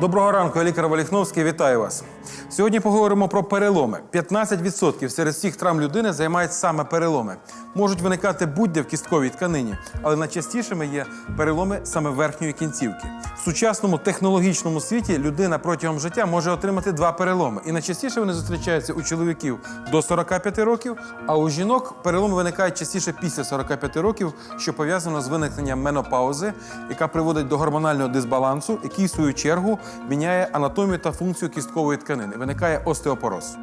Доброго ранку, лікар Валіхновський. Вітаю вас. Сьогодні поговоримо про переломи. 15% серед всіх травм людини займають саме переломи. Можуть виникати будь-де в кістковій тканині, але найчастішими є переломи саме верхньої кінцівки. В сучасному технологічному світі людина протягом життя може отримати два переломи. І найчастіше вони зустрічаються у чоловіків до 45 років, а у жінок переломи виникають частіше після 45 років, що пов'язано з виникненням менопаузи, яка приводить до гормонального дисбалансу, який в свою чергу міняє анатомію та функцію кісткової тканини. Виникає остеопороз.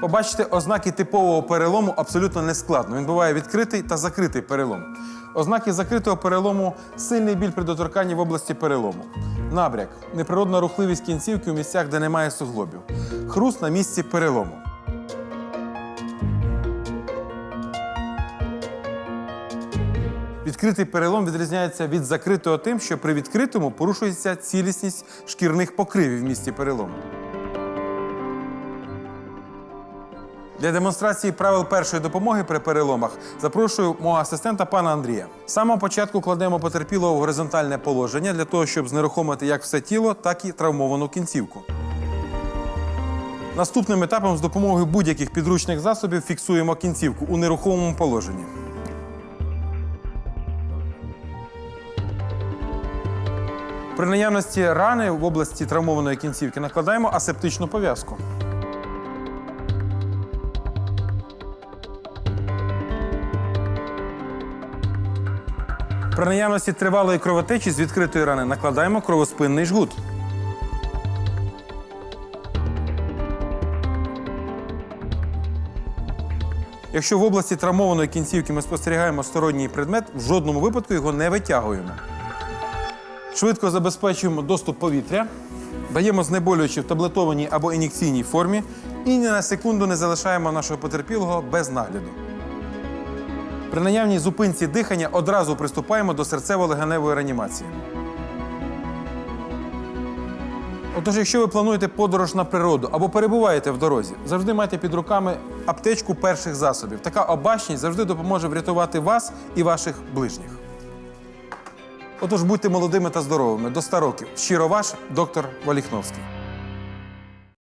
Побачити ознаки типового перелому абсолютно нескладно. Він буває відкритий та закритий перелом. Ознаки закритого перелому сильний біль при доторканні в області перелому, набряк, неприродна рухливість кінцівки у місцях, де немає суглобів, хруст на місці перелому. Відкритий перелом відрізняється від закритого тим, що при відкритому порушується цілісність шкірних покривів в місці перелому. Для демонстрації правил першої допомоги при переломах запрошую мого асистента пана Андрія. З самого початку кладемо потерпілого в горизонтальне положення для того, щоб знерухомити як все тіло, так і травмовану кінцівку. Наступним етапом з допомогою будь-яких підручних засобів фіксуємо кінцівку у нерухомому положенні. При наявності рани в області травмованої кінцівки накладаємо асептичну пов'язку. При наявності тривалої кровотечі з відкритої рани накладаємо кровоспинний жгут. Якщо в області травмованої кінцівки ми спостерігаємо сторонній предмет, в жодному випадку його не витягуємо. Швидко забезпечуємо доступ повітря, даємо знеболюючі в таблетованій або ін'єкційній формі і ні на секунду не залишаємо нашого потерпілого без нагляду. При наявній зупинці дихання одразу приступаємо до серцево-легеневої реанімації. Отож, якщо ви плануєте подорож на природу або перебуваєте в дорозі, завжди майте під руками аптечку перших засобів. Така обачність завжди допоможе врятувати вас і ваших ближніх. Отож, будьте молодими та здоровими до 100 років. Щиро ваш доктор Валіхновський.